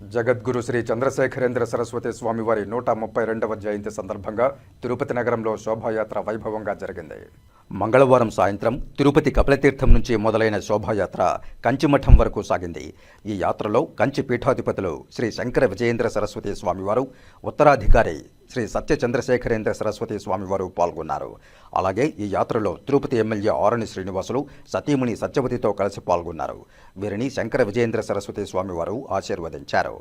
జగద్గురు శ్రీ చంద్రశేఖరేంద్ర సరస్వతి స్వామివారి నూట ముప్పై రెండవ జయంతి సందర్భంగా తిరుపతి నగరంలో శోభాయాత్ర వైభవంగా జరిగింది. మంగళవారం సాయంత్రం తిరుపతి కపిలతీర్థం నుంచి మొదలైన శోభాయాత్ర కంచిమఠం వరకు సాగింది. ఈ యాత్రలో కంచి పీఠాధిపతులు శ్రీ శంకర విజయేంద్ర సరస్వతి స్వామివారు ఉత్తరాధికారి శ్రీ సత్య చంద్రశేఖరేంద్ర సరస్వతి స్వామివారు పాల్గొన్నారు. అలాగే ఈ యాత్రలో తిరుపతి ఎమ్మెల్యే ఆరణి శ్రీనివాసులు సతీముని సత్యవతితో కలిసి పాల్గొన్నారు. వీరిని శంకర విజయేంద్ర సరస్వతి స్వామివారు ఆశీర్వదించారు.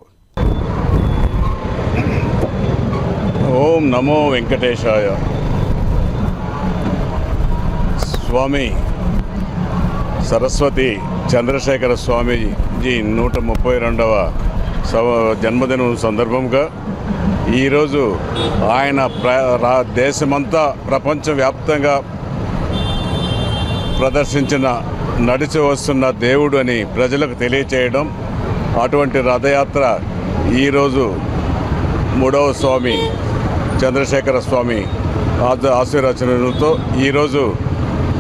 ఓం నమో వెంకటేశాయ. స్వామి సరస్వతి చంద్రశేఖర స్వామిజీ నూట ముప్పై రెండవ సవ జన్మదినం సందర్భంగా ఈరోజు ఆయన ప్ర దేశమంతా ప్రపంచవ్యాప్తంగా ప్రదర్శించిన నడిచి వస్తున్న దేవుడు అని ప్రజలకు తెలియచేయడం అటువంటి రథయాత్ర ఈరోజు మూడవ స్వామి చంద్రశేఖర స్వామి ఆశ- ఈరోజు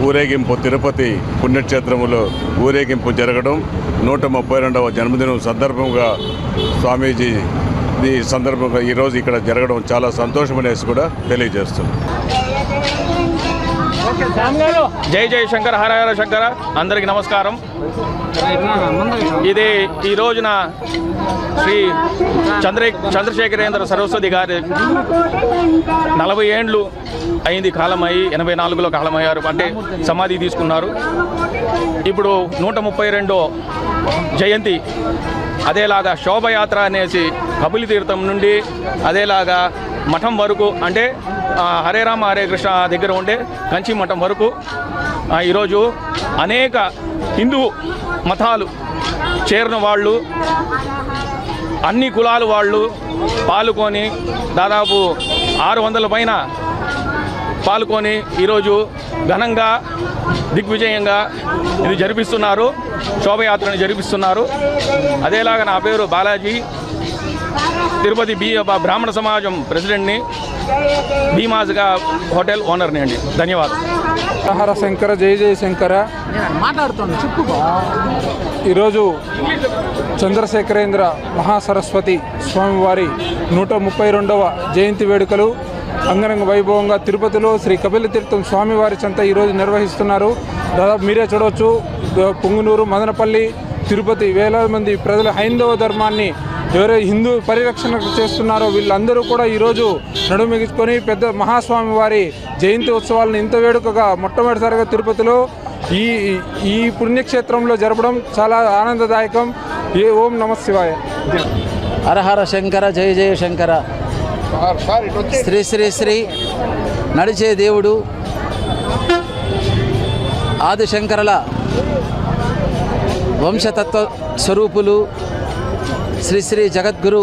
ఊరేగింపు తిరుపతి పుణ్యక్షేత్రములో ఊరేగింపు జరగడం నూట ముప్పై రెండవ జన్మదినం సందర్భంగా స్వామీజీ ఈ సందర్భంగా ఈరోజు ఇక్కడ జరగడం చాలా సంతోషమనేసి కూడా తెలియజేస్తుంది. జై జై శంకర హర హర శంకర. అందరికి నమస్కారం. ఇది ఈ రోజున శ్రీ చంద్ర చంద్రశేఖరేంద్ర సరస్వతి గారి నలభై ఏండ్లు అయింది కాలమై ఎనభై నాలుగులో కాలమయ్యారు. అంటే సమాధి తీసుకున్నారు. ఇప్పుడు నూట ముప్పై రెండో జయంతి. అదేలాగా శోభయాత్ర అనేసి కబులి తీర్థం నుండి అదేలాగా మఠం వరకు అంటే హరే రామ హరే కృష్ణ దగ్గర ఉండే కంచి మఠం వరకు ఈరోజు అనేక హిందూ మతాలు చేరిన వాళ్ళు అన్ని కులాల వాళ్ళు పాల్గొని దాదాపు ఆరు వందల పైన పాల్గొని ఈరోజు ఘనంగా దిగ్విజయంగా ఇది జరిపిస్తున్నారు. శోభయాత్రని జరిపిస్తున్నారు. అదేలాగా నా పేరు బాలాజీ. తిరుపతి బి బ్రాహ్మణ సమాజం ప్రెసిడెంట్ని భీమాజ్గా హోటల్ ఓనర్ని అండి. ధన్యవాదాలు. హర శంకర జయ జయ శంకర. ఈరోజు చంద్రశేఖరేంద్ర మహాసరస్వతి స్వామివారి నూట ముప్పై రెండవ జయంతి వేడుకలు అంగరంగ వైభవంగా తిరుపతిలో శ్రీ కపిల తీర్థం స్వామివారి చెంత ఈరోజు నిర్వహిస్తున్నారు. దాదాపు మీరే చూడవచ్చు పొంగునూరు మదనపల్లి తిరుపతి వేలాది మంది ప్రజలు హైందవ ధర్మాన్ని ఎవరైతే హిందూ పరిరక్షణ చేస్తున్నారో వీళ్ళందరూ కూడా ఈరోజు నడుమిగించుకొని పెద్ద మహాస్వామి వారి జయంతి ఉత్సవాలను ఇంత వేడుకగా మొట్టమొదటిసారిగా తిరుపతిలో ఈ ఈ పుణ్యక్షేత్రంలో జరపడం చాలా ఆనందదాయకం. ఏ ఓం నమ శివాయ. హరహర శంకర జయ జయ శంకర. శ్రీ శ్రీ శ్రీ నడిచే దేవుడు ఆదిశంకరల వంశతత్వ స్వరూపులు శ్రీ శ్రీ జగద్గురు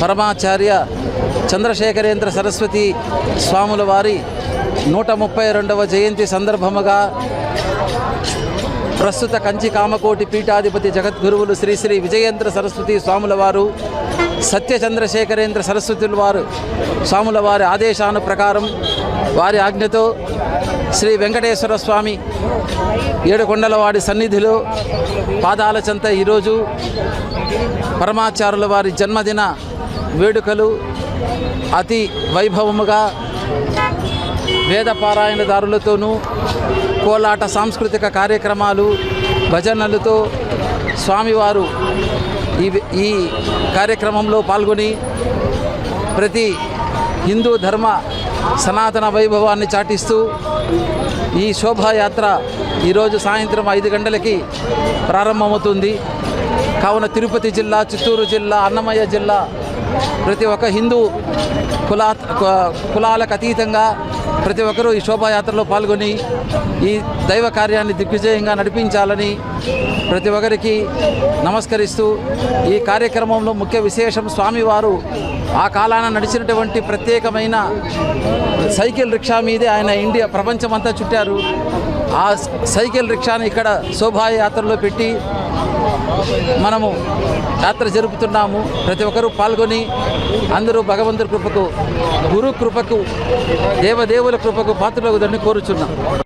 పరమాచార్య చంద్రశేఖరేంద్ర సరస్వతి స్వాముల వారి నూట ముప్పై రెండవ జయంతి సందర్భముగా ప్రస్తుత కంచి కామకోటి పీఠాధిపతి జగద్గురువులు శ్రీ శ్రీ విజయేంద్ర సరస్వతి స్వాముల వారు సత్య చంద్రశేఖరేంద్ర సరస్వతుల వారు స్వాముల వారి ఆదేశాను ప్రకారం వారి ఆజ్ఞతో శ్రీ వెంకటేశ్వర స్వామి ఏడుకొండలవాడి సన్నిధిలో పాదాల చెంత ఈరోజు పరమాచారుల వారి జన్మదిన వేడుకలు అతి వైభవముగా వేద పారాయణదారులతోనూ కోలాట సాంస్కృతిక కార్యక్రమాలు భజనలతో స్వామివారు ఈ ఈ కార్యక్రమంలో పాల్గొని ప్రతి హిందూ ధర్మ సనాతన వైభవాన్ని చాటిస్తూ ఈ శోభాయాత్ర ఈరోజు సాయంత్రం ఐదు గంటలకి ప్రారంభమవుతుంది. కావున తిరుపతి జిల్లా చిత్తూరు జిల్లా అన్నమయ్య జిల్లా ప్రతి ఒక్క హిందూ కులా కులాలకు అతీతంగా ప్రతి ఒక్కరూ ఈ శోభాయాత్రలో పాల్గొని ఈ దైవ కార్యాన్ని దిగ్విజయంగా నడిపించాలని ప్రతి ఒక్కరికి నమస్కరిస్తూ ఈ కార్యక్రమంలో ముఖ్య విశేషం స్వామివారు ఆ కాలాన నడిచినటువంటి ప్రత్యేకమైన సైకిల్ రిక్షా మీదే ఆయన ఇండియా ప్రపంచమంతా చుట్టారు. ఆ సైకిల్ రిక్షాని ఇక్కడ శోభాయాత్రలో పెట్టి మనము యాత్ర జరుపుతున్నాము. ప్రతి ఒక్కరూ పాల్గొని అందరూ భగవంతుడి కృపకు గురు కృపకు దేవదేవుల కృపకు పాత్రలు కోరుచున్నాం.